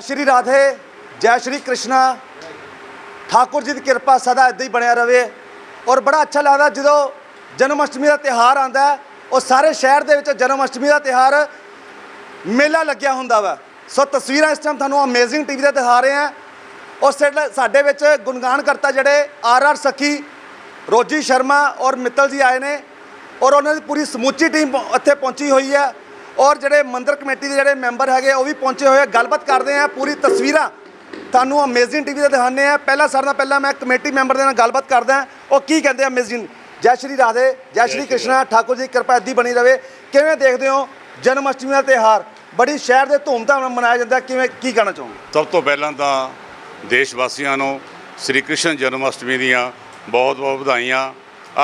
ਸ਼੍ਰੀ ਰਾਧੇ, ਜੈ ਸ਼੍ਰੀ ਕ੍ਰਿਸ਼ਨਾ। ਠਾਕੁਰ ਜੀ ਦੀ ਕਿਰਪਾ ਸਦਾ ਇਦਾਂ ਹੀ ਬਣਿਆ ਰਵੇ ਔਰ ਬੜਾ ਅੱਛਾ ਲੱਗਦਾ ਜਦੋਂ ਜਨਮ ਅਸ਼ਟਮੀ ਦਾ ਤਿਹਾਰ ਆਂਦਾ ਉਹ ਸਾਰੇ ਸ਼ਹਿਰ ਦੇ ਵਿੱਚ ਜਨਮ ਅਸ਼ਟਮੀ ਦਾ ਤਿਹਾਰ ਮੇਲਾ ਲੱਗਿਆ ਹੁੰਦਾ ਵਾ। ਸੋ ਤਸਵੀਰਾਂ ਇਸ ਟਾਈਮ ਤੁਹਾਨੂੰ ਅਮੇਜ਼ਿੰਗ ਟੀਵੀ ਤੇ ਦਿਖਾ ਰਹੇ ਹਾਂ। ਔਰ ਸਾਡੇ- ਸਾਡੇ ਵਿੱਚ ਗੁਣਗਾਨ ਕਰਤਾ ਜਿਹੜੇ ਆਰ ਆਰ ਸਖੀ, ਰੋਜੀ ਸ਼ਰਮਾ ਔਰ ਮਿੱਤਲ ਜੀ ਆਏ ਨੇ ਔਰ ਉਹਨਾਂ ਦੀ ਪੂਰੀ ਸਮੁੱਚੀ ਟੀਮ ਇੱਥੇ ਪਹੁੰਚੀ ਹੋਈ ਹੈ। ਔਰ ਜਿਹੜੇ ਮੰਦਰ ਕਮੇਟੀ ਦੇ ਜਿਹੜੇ ਮੈਂਬਰ ਹੈਗੇ ਉਹ ਵੀ ਪਹੁੰਚੇ ਹੋਏ ਆ। ਗੱਲਬਾਤ ਕਰਦੇ ਆ ਪੂਰੀ ਤਸਵੀਰਾਂ ਤੁਹਾਨੂੰ ਅਮੇਜ਼ਿੰਗ ਟੀਵੀ ਤੇ ਦਿਖਾਉਂਦੇ ਆ। ਪਹਿਲਾਂ ਸਾਰਿਆਂ ਨਾਲ ਪਹਿਲਾਂ ਮੈਂ ਕਮੇਟੀ ਮੈਂਬਰ ਦੇ ਨਾਲ ਗੱਲਬਾਤ ਕਰਦਾ ਉਹ ਕੀ ਕਹਿੰਦੇ ਆ ਅਮੇਜ਼ਿੰਗ ਜੈ ਸ਼੍ਰੀ ਰਾਧੇ ਜੈ ਸ਼੍ਰੀ ਕ੍ਰਿਸ਼ਨਾ ਠਾਕੁਰ ਜੀ ਕਿਰਪਾ ਇੱਦੀ ਬਣੀ ਰਵੇ। ਕਿਵੇਂ ਦੇਖਦੇ ਹੋ ਜਨਮ ਅਸ਼ਟਮੀ ਦਾ ਤਿਉਹਾਰ? ਬੜੀ ਸ਼ਹਿਰ ਦੇ ਧੂਮਧਾਮ ਨਾਲ ਮਨਾਇਆ ਜਾਂਦਾ ਕਿਵੇਂ ਕੀ ਕਹਿਣਾ ਚਾਹੋਗੇ? ਸਭ ਤੋਂ ਪਹਿਲਾਂ ਤਾਂ ਦੇਸ਼ ਵਾਸੀਆਂ ਨੂੰ ਸ੍ਰੀ ਕ੍ਰਿਸ਼ਨ ਜਨਮ ਅਸ਼ਟਮੀ ਦੀਆਂ ਬਹੁਤ-ਬਹੁਤ ਵਧਾਈਆਂ।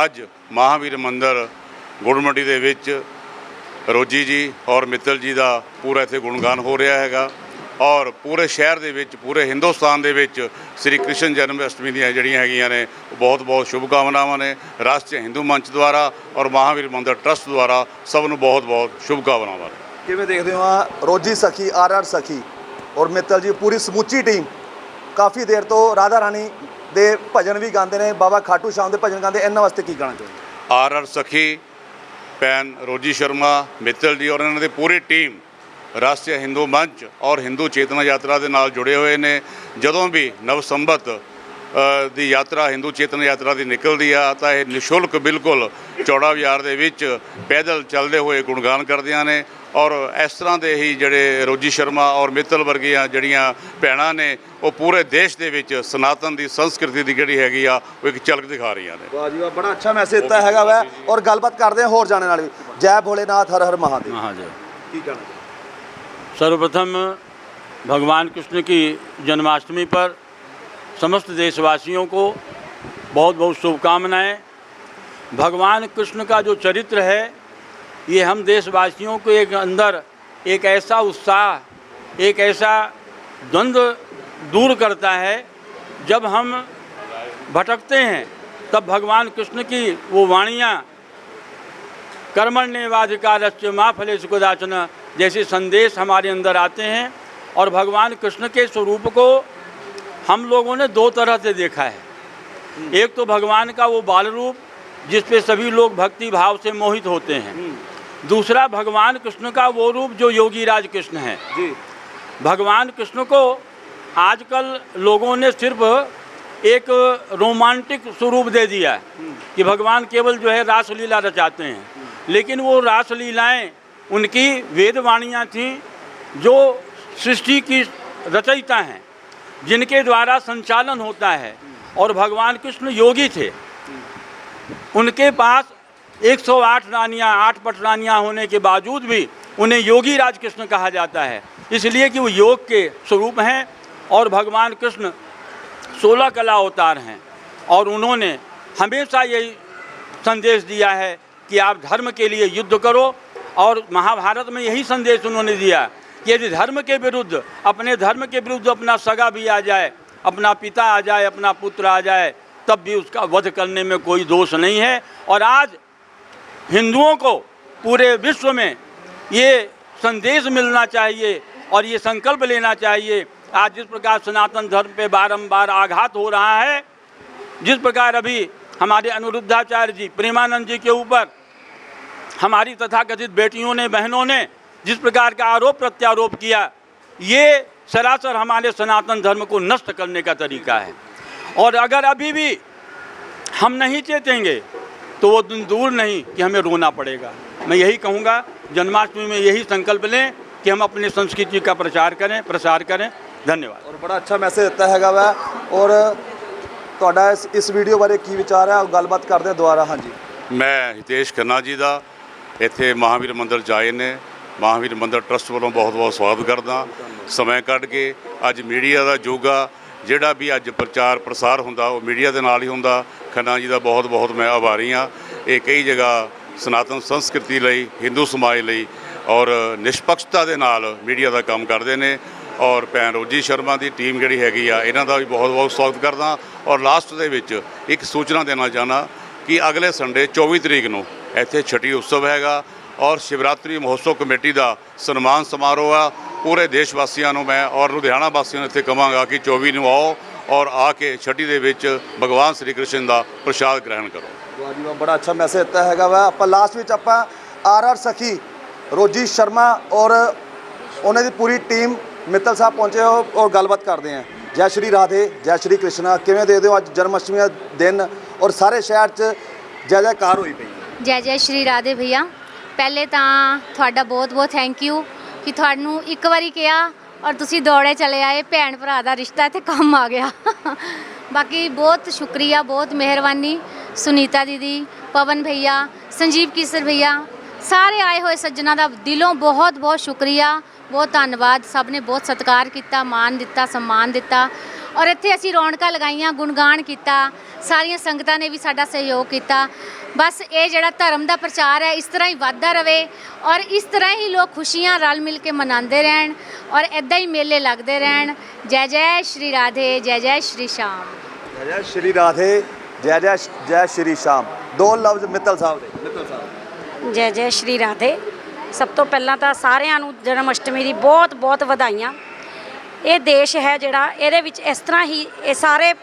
ਅੱਜ ਮਹਾਵੀਰ ਮੰਦਿਰ ਗੁੜਮੰਡੀ ਦੇ ਵਿੱਚ ਰੋਜੀ ਜੀ ਔਰ ਮਿੱਤਲ ਜੀ ਦਾ ਪੂਰਾ ਇੱਥੇ ਗੁਣਗਾਨ ਹੋ ਰਿਹਾ ਹੈਗਾ। ਔਰ ਪੂਰੇ ਸ਼ਹਿਰ ਦੇ ਵਿੱਚ ਪੂਰੇ ਹਿੰਦੁਸਤਾਨ ਦੇ ਵਿੱਚ ਸ੍ਰੀ ਕ੍ਰਿਸ਼ਨ ਜਨਮ ਅਸ਼ਟਮੀ ਦੀਆਂ ਜਿਹੜੀਆਂ ਹੈਗੀਆਂ ਨੇ ਉਹ ਬਹੁਤ-ਬਹੁਤ ਸ਼ੁਭਕਾਮਨਾਵਾਂ ਨੇ। ਰਾਸ਼ਟਰੀ ਹਿੰਦੂ ਮੰਚ ਦੁਆਰਾ ਔਰ ਮਹਾਵੀਰ ਮੰਦਿਰ ਟਰਸਟ ਦੁਆਰਾ ਸਭ ਨੂੰ ਬਹੁਤ-ਬਹੁਤ ਸ਼ੁਭਕਾਮਨਾਵਾਂ ਨੇ। ਕਿਵੇਂ ਦੇਖਦੇ ਹੋ ਆ ਰੋਜੀ ਸਖੀ ਆਰ ਆਰ ਸਖੀ ਔਰ ਮਿੱਤਲ ਜੀ ਪੂਰੀ ਸਮੁੱਚੀ ਟੀਮ? ਕਾਫੀ ਦੇਰ ਤੋਂ ਰਾਧਾ ਰਾਣੀ ਦੇ ਭਜਨ ਵੀ ਗਾਉਂਦੇ ਨੇ ਬਾਬਾ ਖਾਟੂ ਸ਼ਾਮ ਦੇ ਭਜਨ ਗਾਉਂਦੇ ਇਹਨਾਂ ਵਾਸਤੇ ਕੀ ਕਹਿਣਾ ਚਾਹੁੰਦੇ? ਆਰ ਆਰ ਸਖੀ ਪੈਨ, ਰੋਜੀ ਸ਼ਰਮਾ, ਮਿੱਤਲ ਜੀ ਔਰ ਇਹਨਾਂ ਦੀ ਪੂਰੀ ਟੀਮ ਰਾਸ਼ਟਰੀ ਹਿੰਦੂ ਮੰਚ ਔਰ ਹਿੰਦੂ ਚੇਤਨਾ ਯਾਤਰਾ ਦੇ ਨਾਲ ਜੁੜੇ ਹੋਏ ਨੇ। ਜਦੋਂ ਵੀ ਨਵ ਸੰਵਤ ਦੀ ਯਾਤਰਾ ਹਿੰਦੂ ਚੇਤਨਾ ਯਾਤਰਾ ਦੀ ਨਿਕਲਦੀ ਆ ਤਾਂ ਇਹ ਨਿਸ਼ੁਲਕ ਬਿਲਕੁਲ ਚੌੜਾ ਬਾਜ਼ਾਰ ਦੇ ਵਿੱਚ ਪੈਦਲ ਚੱਲਦੇ ਹੋਏ ਗੁਣਗਾਨ ਕਰਦੀਆਂ ਨੇ ਔਰ ਇਸ ਤਰ੍ਹਾਂ ਦੇ ਹੀ ਜਿਹੜੇ ਰੋਜੀ ਸ਼ਰਮਾ ਔਰ ਮਿੱਤਲ ਵਰਗੀਆਂ ਜਿਹੜੀਆਂ ਭੈਣਾਂ ਨੇ ਉਹ ਪੂਰੇ ਦੇਸ਼ ਦੇ ਵਿੱਚ ਸਨਾਤਨ ਦੀ ਸੰਸਕ੍ਰਿਤੀ ਦੀ ਜਿਹੜੀ ਹੈਗੀ ਆ ਉਹ ਇੱਕ ਝਲਕ ਦਿਖਾ ਰਹੀਆਂ ਨੇ ਵਾਹ ਜੀ ਵਾਹ ਬੜਾ ਅੱਛਾ ਮੈਸੇਜ ਦਿੱਤਾ ਹੈਗਾ ਵੈ ਔਰ ਗੱਲਬਾਤ ਕਰਦੇ ਹਾਂ ਹੋਰ ਜਾਣੇ ਨਾਲ ਵੀ ਜੈ ਭੋਲੇਨਾਥ ਹਰ ਹਰ ਮਹਾਦੇਵ महादेव ਕੀ ਕਹਿਣਾ सर्वप्रथम भगवान कृष्ण की जन्माष्टमी पर समस्त देशवासियों को बहुत बहुत शुभकामनाएँ। भगवान कृष्ण का जो चरित्र है, ये हम देशवासियों को एक अंदर एक ऐसा उत्साह, एक ऐसा द्वंद्व दूर करता है, जब हम भटकते हैं, तब भगवान कृष्ण की वो वाणियाँ कर्मण्यवाधिकारस्य माँ फले सुखदाचन जैसे संदेश हमारे अंदर आते हैं और भगवान कृष्ण के स्वरूप को हम लोगों ने दो तरह से देखा है। एक तो भगवान का वो बाल रूप जिस पे सभी लोग भक्ति भाव से मोहित होते हैं। दूसरा भगवान कृष्ण का वो रूप जो योगी राज कृष्ण है। ਜੀ भगवान कृष्ण को आजकल लोगों ने सिर्फ़ एक रोमांटिक स्वरूप दे दिया है कि भगवान केवल जो है रासलीला रचाते हैं। लेकिन वो रासलीलाएँ उनकी वेदवाणियाँ थीं जो सृष्टि की रचयिता हैं। जिनके द्वारा संचालन होता है। और भगवान कृष्ण योगी थे। उनके पास 108 रानियाँ, आठ पटरानियाँ होने के बावजूद भी उन्हें योगी राज कृष्ण कहा जाता है। इसलिए कि वो योग के स्वरूप हैं और भगवान कृष्ण सोलह कला अवतार हैं। और उन्होंने हमेशा यही संदेश दिया है कि आप धर्म के लिए युद्ध करो। और महाभारत में यही संदेश उन्होंने दिया यदि धर्म के विरुद्ध, अपने धर्म के विरुद्ध अपना सगा भी आ जाए, अपना पिता आ जाए, अपना पुत्र आ जाए, तब भी उसका वध करने में कोई दोष नहीं है। और आज हिंदुओं को पूरे विश्व में ये संदेश मिलना चाहिए और ये संकल्प लेना चाहिए, आज जिस प्रकार सनातन धर्म पे बारंबार आघात हो रहा है, जिस प्रकार अभी हमारे अनिरुद्धाचार्य जी, प्रेमानंद जी के ऊपर, हमारी तथाकथित बेटियों ने, बहनों ने जिस प्रकार का आरोप प्रत्यारोप किया ये सरासर हमारे सनातन धर्म को नष्ट करने का तरीका है और अगर अभी भी हम नहीं चेतेंगे तो वो दिन दूर नहीं कि हमें रोना पड़ेगा मैं यही कहूँगा जन्माष्टमी में यही संकल्प लें कि हम अपनी संस्कृति का प्रचार करें प्रसार करें धन्यवाद ਔਰ ਬੜਾ ਅੱਛਾ ਮੈਸੇਜ ਦਿੱਤਾ ਹੈਗਾ ਵੈ ਔਰ ਤੁਹਾਡਾ ਇਸ ਇਸ ਵੀਡੀਓ ਬਾਰੇ ਕੀ ਵਿਚਾਰ ਹੈ ਉਹ ਗੱਲਬਾਤ ਕਰਦੇ ਹਾਂ ਦੁਬਾਰਾ ਹਾਂਜੀ ਮੈਂ ਹਿਤੇਸ਼ ਖੰਨਾ ਜੀ ਦਾ ਇੱਥੇ ਮਹਾਵੀਰ ਮੰਦਿਰ ਜਾਏ ਨੇ ਮਹਾਵੀਰ ਮੰਦਰ ਟਰਸਟ ਵੱਲੋਂ ਬਹੁਤ-ਬਹੁਤ ਸਵਾਗਤ ਕਰਦਾ। ਸਮੇਂ ਕੱਢ ਕੇ ਅੱਜ ਮੀਡੀਆ ਦਾ ਯੁੱਗ ਆ, ਜਿਹੜਾ ਵੀ ਅੱਜ ਪ੍ਰਚਾਰ ਪ੍ਰਸਾਰ ਹੁੰਦਾ, ਉਹ ਮੀਡੀਆ ਦੇ ਨਾਲ ਹੀ ਹੁੰਦਾ। ਖੰਨਾ ਜੀ ਦਾ ਬਹੁਤ-ਬਹੁਤ ਮੈਂ ਆਭਾਰੀ ਆ ਇਹ ਕਈ ਜਗ੍ਹਾ ਸਨਾਤਨ ਸੰਸਕ੍ਰਿਤੀ ਲਈ, ਹਿੰਦੂ ਸਮਾਜ ਲਈ ਔਰ ਨਿਸ਼ਪਕਸ਼ਤਾ ਦੇ ਨਾਲ ਮੀਡੀਆ ਦਾ ਕੰਮ ਕਰਦੇ ਨੇ ਔਰ ਭੈਣ ਰੋਜੀ ਸ਼ਰਮਾ ਦੀ ਟੀਮ ਜਿਹੜੀ ਹੈਗੀ ਆ, ਇਹਨਾਂ ਦਾ ਵੀ ਬਹੁਤ-ਬਹੁਤ ਸਵਾਗਤ ਕਰਦਾ। ਔਰ ਲਾਸਟ ਦੇ ਵਿੱਚ ਇੱਕ ਸੂਚਨਾ ਦੇਣਾ ਚਾਹਨਾ ਕਿ ਅਗਲੇ ਸੰਡੇ 24 ਤਰੀਕ ਨੂੰ ਇੱਥੇ ਛਠੀ ਉਤਸਵ ਹੈਗਾ। ਔਰ ਸ਼ਿਵਰਾਤਰੀ ਮਹੋਤਸਵ ਕਮੇਟੀ ਦਾ ਸਨਮਾਨ ਸਮਾਰੋਹ ਆ। ਪੂਰੇ ਦੇਸ਼ ਵਾਸੀਆਂ ਨੂੰ ਮੈਂ ਔਰ ਲੁਧਿਆਣਾ ਵਾਸੀਆਂ ਨੂੰ ਇੱਥੇ ਕਹਾਂਗਾ ਕਿ 24 ਨੂੰ ਆਓ ਔਰ ਆ ਕੇ ਛੱਟੀ ਦੇ ਵਿੱਚ ਭਗਵਾਨ ਸ੍ਰੀ ਕ੍ਰਿਸ਼ਨ ਦਾ ਪ੍ਰਸ਼ਾਦ ਗ੍ਰਹਿਣ ਕਰੋ। ਵਾਹ ਜੀ ਵਾਹ ਬੜਾ ਅੱਛਾ ਮੈਸੇਜ ਦਿੱਤਾ ਹੈਗਾ ਵਾ। ਆਪਾਂ ਲਾਸਟ ਵਿੱਚ ਆਪਾਂ ਆਰ ਆਰ ਸਖੀ ਰੋਜੀ ਸ਼ਰਮਾ ਔਰ ਉਹਨਾਂ ਦੀ ਪੂਰੀ ਟੀਮ ਮਿੱਤਲ ਸਾਹਿਬ ਪਹੁੰਚੇ ਹੋ ਔਰ ਗੱਲਬਾਤ ਕਰਦੇ ਹਾਂ ਜੈ ਸ਼੍ਰੀ ਰਾਧੇ ਜੈ ਸ਼੍ਰੀ ਕ੍ਰਿਸ਼ਨਾ ਕਿਵੇਂ ਦੇ ਦਿਓ ਅੱਜ ਜਨਮ ਅਸ਼ਟਮੀ ਦਾ ਦਿਨ? ਔਰ ਸਾਰੇ ਸ਼ਹਿਰ 'ਚ ਜੈ ਜੈਕਾਰ ਹੋਈ ਪਈ ਹੈ। ਜੈ ਜੈ ਸ਼੍ਰੀ ਰਾਧੇ ਭਈਆ। ਪਹਿਲੇ ਤਾਂ ਤੁਹਾਡਾ ਬਹੁਤ ਬਹੁਤ ਥੈਂਕ ਯੂ ਕਿ ਤੁਹਾਨੂੰ ਇੱਕ ਵਾਰੀ ਕਿਹਾ ਔਰ ਤੁਸੀਂ ਦੌੜੇ ਚਲੇ ਆਏ, ਭੈਣ ਭਰਾ ਦਾ ਰਿਸ਼ਤਾ ਤੇ ਕੰਮ ਆ ਗਿਆ। ਬਾਕੀ ਬਹੁਤ ਸ਼ੁਕਰੀਆ, ਬਹੁਤ ਮਿਹਰਬਾਨੀ ਸੁਨੀਤਾ ਦੀਦੀ, ਪਵਨ ਭਈਆ, ਸੰਜੀਵ ਕਿਸਰ ਭਈਆ, ਸਾਰੇ ਆਏ ਹੋਏ ਸੱਜਣਾ ਦਾ ਦਿਲੋਂ ਬਹੁਤ ਬਹੁਤ ਸ਼ੁਕਰੀਆ। ਬਹੁਤ ਧੰਨਵਾਦ ਸਭ ਨੇ ਬਹੁਤ ਸਤਿਕਾਰ ਕੀਤਾ ਮਾਣ ਦਿੱਤਾ ਸਨਮਾਨ ਦਿੱਤਾ। ਔਰ ਇੱਥੇ ਅਸੀਂ ਰੌਣਕਾਂ ਲਗਾਈਆਂ ਗੁਣਗਾਨ ਕੀਤਾ ਸਾਰੀਆਂ ਸੰਗਤਾਂ ਨੇ ਵੀ ਸਾਡਾ ਸਹਿਯੋਗ ਕੀਤਾ। ਬਸ ਇਹ ਜਿਹੜਾ ਧਰਮ ਦਾ ਪ੍ਰਚਾਰ ਹੈ ਇਸ ਤਰ੍ਹਾਂ ਹੀ ਵੱਧਦਾ ਰਵੇ ਔਰ ਇਸ ਤਰ੍ਹਾਂ ਹੀ ਲੋਕ ਖੁਸ਼ੀਆਂ ਰਲ ਮਿਲ ਕੇ ਮਨਾਉਂਦੇ ਰਹਿਣ ਔਰ ਇਦਾਂ ਹੀ ਮੇਲੇ ਲੱਗਦੇ ਰਹਿਣ। ਜੈ ਜੈ ਸ਼੍ਰੀ ਰਾਧੇ ਜੈ ਜੈ ਸ਼੍ਰੀ ਸ਼ਾਮ। ਜੈ ਜੈ ਸ਼੍ਰੀ ਰਾਧੇ ਜੈ ਜੈ ਜੈ ਸ਼੍ਰੀ ਸ਼ਾਮ। ਦੋ ਲਫ਼ਜ਼ ਮਿੱਤਲ ਸਾਹਿਬ ਦੇ। ਮਿੱਤਲ ਸਾਹਿਬ ਜੈ ਜੈ ਸ਼੍ਰੀ ਰਾਧੇ। ਸਭ ਤੋਂ ਪਹਿਲਾਂ ਤਾਂ ਸਾਰਿਆਂ ਨੂੰ ਜਨਮ ਅਸ਼ਟਮੀ ਦੀ ਬਹੁਤ ਬਹੁਤ ਵਧਾਈਆਂ। ਇਹ ਦੇਸ਼ ਹੈ ਜਿਹੜਾ ਇਹਦੇ ਵਿੱਚ ਇਸ ਤਰ੍ਹਾਂ ਹੀ ਇਹ ਸਾਰੇ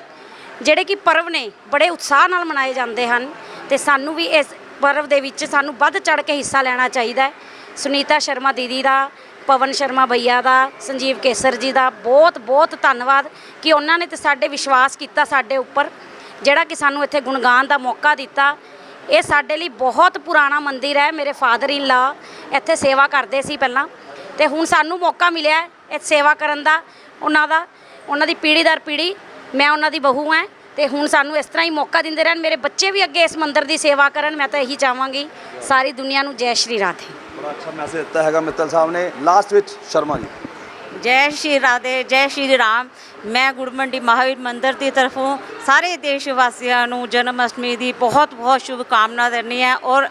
ਜਿਹੜੇ ਕਿ ਪਰਵ ਨੇ, ਬੜੇ ਉਤਸ਼ਾਹ ਨਾਲ ਮਨਾਏ ਜਾਂਦੇ ਹਨ ਤੇ ਸਾਨੂੰ ਵੀ ਇਸ ਪਰਵ ਦੇ ਵਿੱਚ ਸਾਨੂੰ ਵੱਧ ਚੜ ਕੇ ਹਿੱਸਾ ਲੈਣਾ ਚਾਹੀਦਾ ਹੈ। ਸੁਨੀਤਾ ਸ਼ਰਮਾ ਦੀਦੀ ਦਾ, ਪਵਨ ਸ਼ਰਮਾ ਭਈਆ ਦਾ, ਸੰਜੀਵ ਕੇਸਰ ਜੀ ਦਾ ਬਹੁਤ ਬਹੁਤ ਧੰਨਵਾਦ ਕਿ ਉਹਨਾਂ ਨੇ ਤੇ ਸਾਡੇ ਵਿਸ਼ਵਾਸ ਕੀਤਾ ਸਾਡੇ ਉੱਪਰ, ਜਿਹੜਾ ਕਿ ਸਾਨੂੰ ਇੱਥੇ ਗੁਣਗਾਨ ਦਾ ਮੌਕਾ ਦਿੱਤਾ। ਇਹ ਸਾਡੇ ਲਈ ਬਹੁਤ ਪੁਰਾਣਾ ਮੰਦਿਰ ਹੈ, ਮੇਰੇ ਫਾਦਰ ਇਨ ਲਾ ਇੱਥੇ ਸੇਵਾ ਕਰਦੇ ਸੀ ਪਹਿਲਾਂ ਤੇ ਹੁਣ ਸਾਨੂੰ ਮੌਕਾ ਮਿਲਿਆ ਇਹ ਸੇਵਾ ਕਰਨ ਦਾ, ਉਹਨਾਂ ਦਾ, ਉਹਨਾਂ ਦੀ ਪੀੜ੍ਹੀ ਦਰ ਪੀੜ੍ਹੀ, ਮੈਂ ਉਹਨਾਂ ਦੀ ਬਹੂ ਹਾਂ ਤੇ ਹੁਣ ਸਾਨੂੰ ਇਸ ਤਰ੍ਹਾਂ ਹੀ ਮੌਕਾ ਦਿੰਦੇ ਰਹਿਣ। ਮੇਰੇ ਬੱਚੇ ਵੀ ਅੱਗੇ ਇਸ ਮੰਦਿਰ ਦੀ ਸੇਵਾ ਕਰਨ, ਮੈਂ ਤਾਂ ਇਹੀ ਚਾਹਾਂਗੀ, ਸਾਰੀ ਦੁਨੀਆ ਨੂੰ ਜੈ ਸ਼੍ਰੀ ਰਾਧੇ। ਬੜਾ ਅੱਛਾ ਮੈਸੇਜ ਦਿੱਤਾ ਹੈਗਾ ਮਿੱਤਲ ਸਾਹਿਬ ਨੇ। ਲਾਸਟ ਵਿੱਚ ਸ਼ਰਮਾ ਜੀ। ਜੈ ਸ਼੍ਰੀ ਰਾਧੇ ਜੈ ਸ਼੍ਰੀ ਰਾਮ। ਮੈਂ ਗੁਰਮੰਡੀ ਮਹਾਵੀਰ ਮੰਦਿਰ ਦੀ ਤਰਫੋਂ ਸਾਰੇ ਦੇਸ਼ ਵਾਸੀਆਂ ਨੂੰ ਜਨਮ ਅਸ਼ਟਮੀ ਦੀ ਬਹੁਤ ਬਹੁਤ ਸ਼ੁਭ ਕਾਮਨਾ ਦਿੰਦੀ ਹਾਂ ਔਰ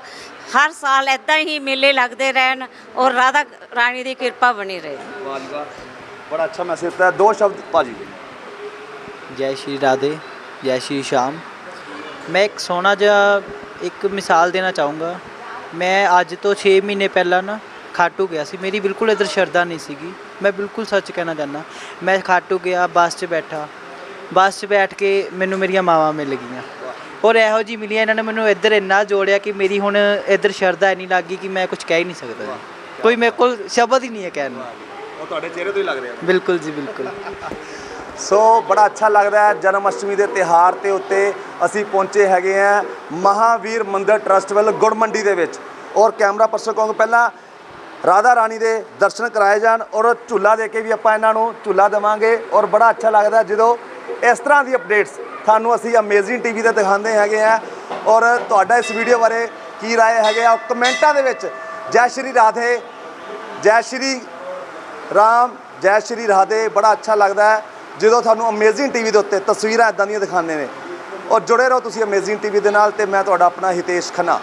ਹਰ ਸਾਲ ਇਦਾਂ ਹੀ ਮੇਲੇ ਲੱਗਦੇ ਰਹਿਣ ਔਰ ਰਾਧਾ ਰਾਣੀ ਦੀ ਕਿਰਪਾ ਬਣੀ ਰਹੇ। ਵਾਹ ਜੀ ਵਾਹ। ਬੜਾ ਅੱਛਾ ਮੈਸੇਜ ਦਿੱਤਾ। ਹੈ। ਦੋ ਸ਼ਬਦ ਭਾਜੀ। ਜੈ ਸ਼੍ਰੀ ਰਾਧੇ ਜੈ ਸ਼੍ਰੀ ਸ਼ਾਮ। ਮੈਂ ਇੱਕ ਸੋਹਣਾ ਜਿਹਾ ਇੱਕ ਮਿਸਾਲ ਦੇਣਾ ਚਾਹੂੰਗਾ। ਮੈਂ ਅੱਜ ਤੋਂ 6 ਮਹੀਨੇ ਪਹਿਲਾਂ ਨਾ ਖਾਟੂ ਗਿਆ ਸੀ। ਮੇਰੀ ਬਿਲਕੁਲ ਇਧਰ ਸ਼ਰਧਾ ਨਹੀਂ ਸੀਗੀ। ਮੈਂ ਬਿਲਕੁਲ ਸੱਚ ਕਹਿਣਾ ਚਾਹੁੰਦਾ। ਮੈਂ ਖਾਟੂ ਗਿਆ ਬੱਸ 'ਚ ਬੈਠਾ। ਬੱਸ 'ਚ ਬੈਠ ਕੇ ਮੈਨੂੰ ਮੇਰੀਆਂ ਮਾਵਾਂ ਮਿਲ ਗਈਆਂ। ਔਰ ਇਹੋ ਜੀ ਮਿਲੀਆਂ ਇਹਨਾਂ ਨੇ ਮੈਨੂੰ ਇੱਧਰ ਇੰਨਾ ਜੋੜਿਆ ਕਿ ਮੇਰੀ ਹੁਣ ਇੱਧਰ ਸ਼ਰਧਾ ਨਹੀਂ ਲੱਗੀ ਕਿ ਮੈਂ ਕੁਝ ਕਹਿ ਹੀ ਨਹੀਂ ਸਕਦਾ ਜੀ। ਕੋਈ ਮੇਰੇ ਕੋਲ ਸ਼ਬਦ ਹੀ ਨਹੀਂ ਹੈ ਕਹਿਣ ਨੂੰ। ਉਹ ਤੁਹਾਡੇ ਚਿਹਰੇ ਤੋਂ ਹੀ ਲੱਗ ਰਿਹਾ। ਬਿਲਕੁਲ ਜੀ ਬਿਲਕੁਲ। ਸੋ ਬੜਾ ਅੱਛਾ ਲੱਗਦਾ ਹੈ ਜਨਮ ਅਸ਼ਟਮੀ ਦੇ ਤਿਹਾਰ ਤੇ ਉੱਤੇ ਅਸੀਂ ਪਹੁੰਚੇ ਹੈਗੇ ਆ ਮਹਾਵੀਰ ਮੰਦਿਰ ਟਰਸਟ ਵੱਲ ਗੁੜ ਮੰਡੀ ਦੇ ਵਿੱਚ। ਔਰ ਕੈਮਰਾ ਪਰਸਨ ਕਹੋਗੇ ਪਹਿਲਾਂ ਰਾਧਾ ਰਾਣੀ ਦੇ ਦਰਸ਼ਨ ਕਰਾਏ ਜਾਣ ਔਰ ਝੂਲਾ ਦੇ ਕੇ ਵੀ ਆਪਾਂ ਇਹਨਾਂ ਨੂੰ ਝੂਲਾ ਦੇਵਾਂਗੇ ਔਰ ਬੜਾ ਅੱਛਾ ਲੱਗਦਾ ਜਦੋਂ ਇਸ ਤਰ੍ਹਾਂ ਦੀ ਅਪਡੇਟਸ ਤੁਹਾਨੂੰ ਅਸੀਂ ਅਮੇਜ਼ਿੰਗ ਟੀਵੀ ਤੇ ਦਿਖਾਉਂਦੇ ਹੈਗੇ ਆ ਔਰ ਤੁਹਾਡਾ ਇਸ ਵੀਡੀਓ ਬਾਰੇ ਕੀ ਰਾਏ ਹੈਗੇ ਆ ਕਮੈਂਟਾਂ ਦੇ ਵਿੱਚ ਜੈ ਸ਼੍ਰੀ ਰਾਧੇ, ਜੈ ਸ਼੍ਰੀ ਰਾਮ, ਜੈ ਸ਼੍ਰੀ ਰਾਧੇ ਬੜਾ ਅੱਛਾ ਲੱਗਦਾ ਹੈ ਜਦੋਂ ਤੁਹਾਨੂੰ ਅਮੇਜ਼ਿੰਗ ਟੀਵੀ ਦੇ ਉੱਤੇ ਤਸਵੀਰਾਂ ਇਦਾਂ ਦੀਆਂ ਦਿਖਾਉਂਦੇ ਨੇ ਔਰ ਜੁੜੇ ਰਹੋ ਤੁਸੀਂ ਅਮੇਜ਼ਿੰਗ ਟੀਵੀ ਦੇ ਨਾਲ ਤੇ ਮੈਂ ਤੁਹਾਡਾ ਆਪਣਾ ਹਿਤੇਸ਼ ਖੰਨਾ।